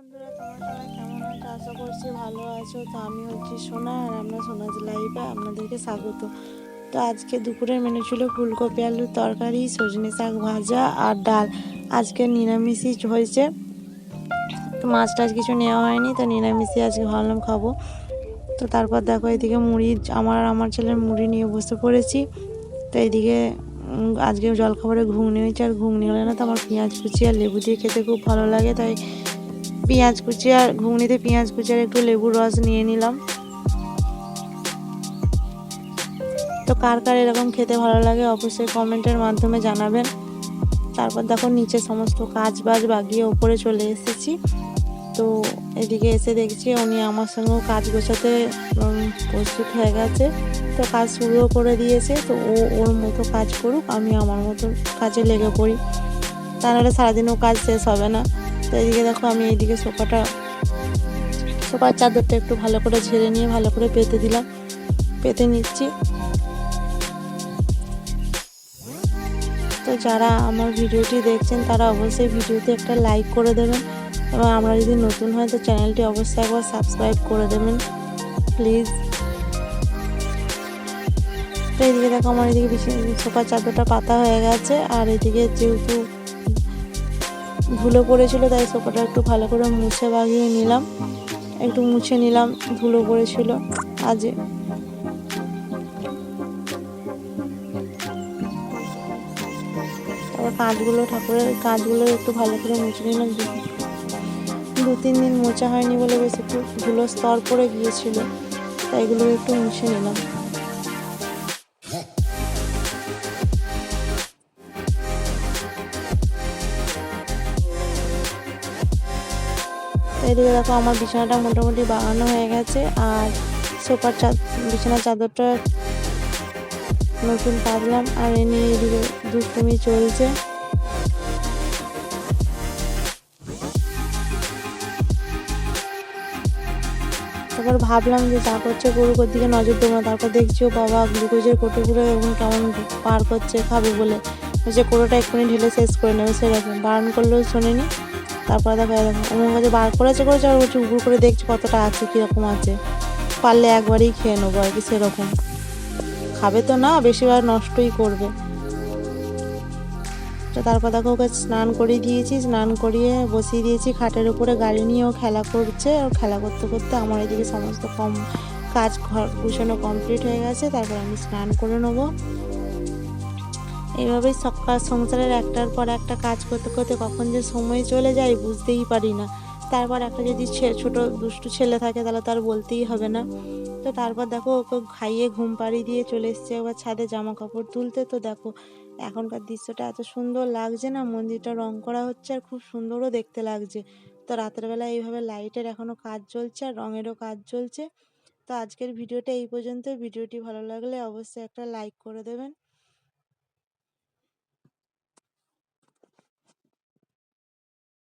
বন্ধুরা, তোমরা সবাই কেমন আছো? আশা করছি ভালো আছো। তো আমি হচ্ছি সোনা আর আমরা সোনাজ লাইভে আপনাদেরকে স্বাগত। তো আজকে দুপুরের মেনু ছিল ফুলকপি, আলুর তরকারি, সজনে শাক ভাজা আর ডাল। আজকে নিরামিষই হয়েছে। তো মাছ টাছ কিছু নেওয়া হয়নি, তো নিরামিষই আজকে ভাবলাম খাব। তো তারপর দেখো, এদিকে মুড়ি, আমার আর আমার ছেলের মুড়ি নিয়ে বসে পড়েছি। তো এইদিকে আজকে জলখাবারে ঘুগনি হয়েছে, আর ঘুগনি হলে না তো আমার পেঁয়াজ কুচি আর লেবু দিয়ে খেতে খুব ভালো লাগে, তাই পেঁয়াজ কুচি আর ঘুগনিতে পেঁয়াজ কুচি আর একটু লেবুর রস নিয়ে নিলাম। তো কার কার এরকম খেতে ভালো লাগে অবশ্যই কমেন্টের মাধ্যমে জানাবেন। তারপর দেখো নিচে সমস্ত কাজ বাজ বাগিয়ে ওপরে চলে এসেছি। তো এদিকে এসে দেখছি উনি আমার সঙ্গেও কাজ গোছাতে প্রস্তুত হয়ে গেছে। তো কাজ শুরুও করে দিয়েছে। তো ও ওর মতো কাজ করুক, আমি আমার মতো কাজে লেগে পড়ি। তা নাহলে সারাদিনও কাজ শেষ হবে না। তো এদিকে দেখো আমি এইদিকে সোফাটা, সোফার চাদরটা একটু ভালো করে ঝেড়ে নিয়ে ভালো করে পেতে দিলাম। পেতে নিচ্ছি। তো যারা আমার ভিডিওটি দেখছেন, তারা অবশ্যই ভিডিওতে একটা লাইক করে দেবেন এবং আমরা যদি নতুন হয়, তো চ্যানেলটি অবশ্যই একবার সাবস্ক্রাইব করে দেবেন। প্লিজ। তো এদিকে দেখো আমার এদিকে সোফার চাদরটা পাতা হয়ে গেছে, আর এদিকে যেহেতু ধুলো পড়েছিল, তাই সোফাটা একটু ভালো করে মুছে বাগিয়ে নিলাম। একটু মুছে নিলাম, ধুলো পড়েছিল আজ। তারপর কাঁচগুলো ঠাকুরের কাঁচগুলো একটু ভালো করে মুছে নিলাম। দু- তিন দিন মোছা হয়নি বলে বেশ একটু ধুলো স্তর পড়ে গিয়েছিল, তাই এগুলো একটু মুছে নিলাম। তো এদিকে দেখো আমার বিছানাটা মোটামুটি বাগানো হয়ে গেছে আর সোফার চাদ বিছানার চাদরটা নতুন পাতলাম আর এ নিয়ে এদিকে দুষ্টুমি চলছে। তারপর ভাবলাম যে যা করছে ওর দিকে নজর দেবো না। তারপর দেখছি ও বাবা গ্লুকোজের কোটোগুলো এখন কেমন পার করছে, খাবে বলে। যে কোটোটা এক্ষুনি ঢেলে শেষ করে নেবে সেরকম বারণ করলেও শোনেনি। তারপরে দেখো দেখো আমার কাছে বার করেছে করেছে আর হচ্ছে উপর করে দেখছি কতটা আছে, কীরকম আছে। পারলে একবারই খেয়ে নেব আর কি, সেরকম। খাবে তো না বেশিরভাগ নষ্টই করবে। তো তারপর দেখো, ওকে স্নান করিয়ে দিয়েছি, স্নান করিয়ে বসিয়ে দিয়েছি, খাটের উপরে গাড়ি নিয়ে ও খেলা করছে। আর খেলা করতে করতে আমার এদিকে সমস্ত কম কাজ ঘর গুছানো কমপ্লিট হয়ে গেছে, তারপর আমি স্নান করে নেব। এইভাবেই সকাল সংসারের একটার পর একটা কাজ করতে করতে কখন যে সময় চলে যায় বুঝতেই পারি না। তারপর একটা যদি ছোট দুষ্টু ছেলে থাকে তাহলে তার বলতেই হবে না। তো তারপর দেখো ওকে খাইয়ে ঘুম পাড়িয়ে দিয়ে চলে এসছে, একবার ছাদে জামা কাপড় তুলতে। তো দেখো এখনকার দৃশ্যটা এত সুন্দর লাগছে না মন্দিরটা রং করা হচ্ছে আর খুব সুন্দরও দেখতে লাগছে। তো রাতের বেলা এইভাবে লাইটের এখনও কাজ চলছে আর রঙেরও কাজ চলছে। তো আজকের ভিডিওটা এই পর্যন্ত ভিডিওটি ভালো লাগলে অবশ্যই একটা লাইক করে দেবেন।